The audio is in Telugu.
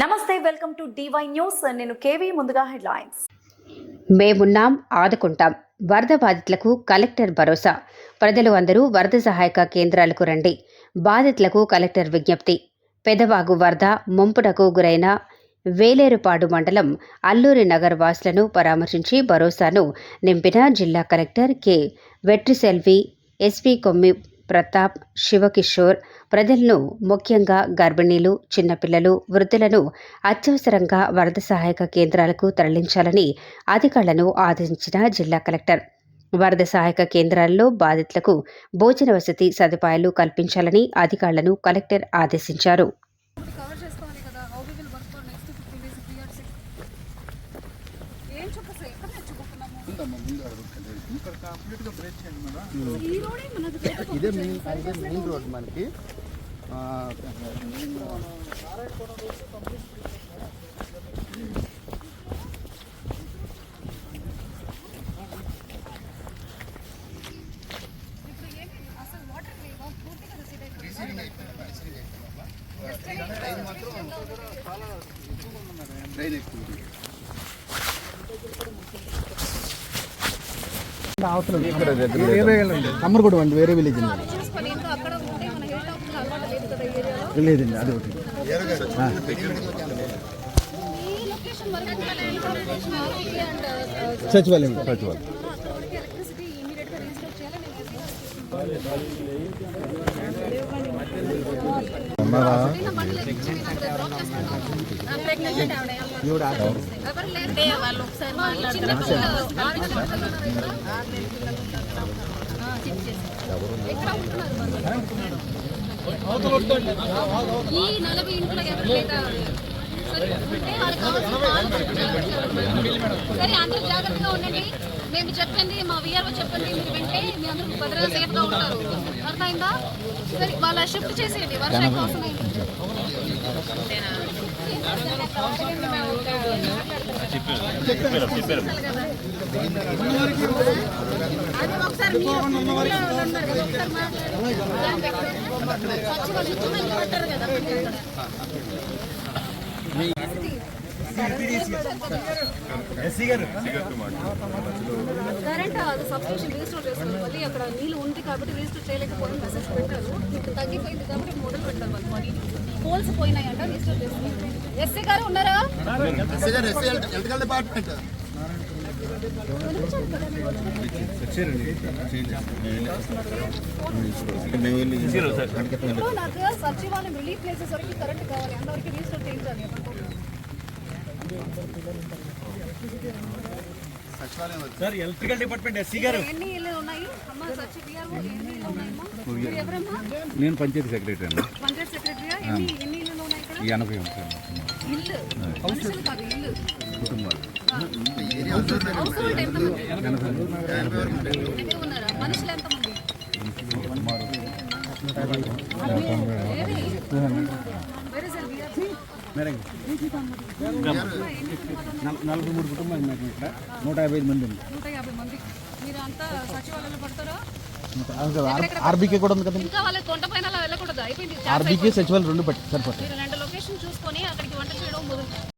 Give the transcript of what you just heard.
నమస్తే welcome to D Y news. నేను కేవీ ముందుగా హెడ్లైన్స్. మేమున్నాం ఆదుకుంటాం. వరద బాధితులకు కలెక్టర్ భరోసా. ప్రజలు అందరూ వరద సహాయక కేంద్రాలకు రండి. బాధితులకు కలెక్టర్ విజ్ఞప్తి. పెదవాగు వరద ముంపునకు గురైన వేలేరుపాడు మండలం అల్లూరి నగర్ వాసులను పరామర్శించి భరోసాను నింపిన జిల్లా కలెక్టర్ కె. వెట్రిసెల్వి ఎస్వి కొమ్మి ప్రతాప్ శివకిషోర్ ప్రజలను ముఖ్యంగా గర్భిణీలు చిన్నపిల్లలు వృద్ధులను అత్యవసరంగా వరద సహాయక కేంద్రాలకు తరలించాలని అధికారులను ఆదేశించిన జిల్లా కలెక్టర్. వరద సహాయక కేంద్రాల్లో బాధితులకు భోజన వసతి సదుపాయాలు కల్పించాలని అధికారులను కలెక్టర్ ఆదేశించారు. నేర్చుకుంటున్నాము ఈ ఇదే మెయిన్ ఇదే మెయిన్ రోడ్ మనకి ఆ, ఇప్పుడు ఉంది. అండి వేరే విలేజ్ అండి లేదండి అది ఒకటి సచివాలయం సచివాలయం ఉన్నారా ఈ నలభై ఇంట్లో ఎవరు లేదా సరే, అందరూ జాగ్రత్తగా ఉండండి మేము చెప్పండి మా విఆర్ఓ చెప్పండి మీరు వింటే మీ అందరూ భద్రత సేఫ్గా ఉంటారు అర్థమైందా సరే వాళ్ళ షిఫ్ట్ చేసేయండి వర్షం కోసమైంది చెప్పారు ఒకసారి మీరు ఉన్నారు కదా, ఒకసారి మాట్లాడండి. సచివాలయం ఉద్యోగాలు పెట్టారు కదా కరెంట్ అది సబ్స్క్రిప్షన్ రిజిస్టర్ చేస్తారు మళ్ళీ అక్కడ నీళ్ళు ఉంది కాబట్టి రిజిస్టర్ చేయలేకపోయిన మెసేజ్ పెట్టారు. ఇప్పుడు తగ్గిపోయింది కాబట్టి మొదలు పెట్టారు వాళ్ళు మళ్ళీ పోల్స్ పోయినాయంట రిజిస్టర్ చేస్తారు ఎస్సీ గారు ఉన్నారా? డిపార్ట్మెంట్. నాకు సచివాలయం రిలీఫ్ ప్లేసెస్ వరకు కరెంట్ కావాలి. అందరికి రిజిస్టర్ చేయించాలి. సచివాలయం సార్ ఎలక్ట్రికల్ డిపార్ట్మెంట్ ఎస్సీ గారు. నేను పంచాయతీ సెక్రటరీ అండి. ఎనభై కుటుంబాలు. మనుషులు నలభై మూడు కుటుంబాలు ఉన్నాయి ఇక్కడ. నూట యాభై ఐదు మంది ఉంది. నూట యాభై మంది. సచివాలయంలో పడతారా? ఆర్బీకే కూడా ఉంది కదండి. ఇంకా వాళ్ళ కొండ పైన అలా వెళ్ళకూడదు? అయిపోయింది. ఆర్బీకే సచివాలయం రెండు పట్టి రెండు లొకేషన్ చూసుకొని అక్కడికి వంట చేయడం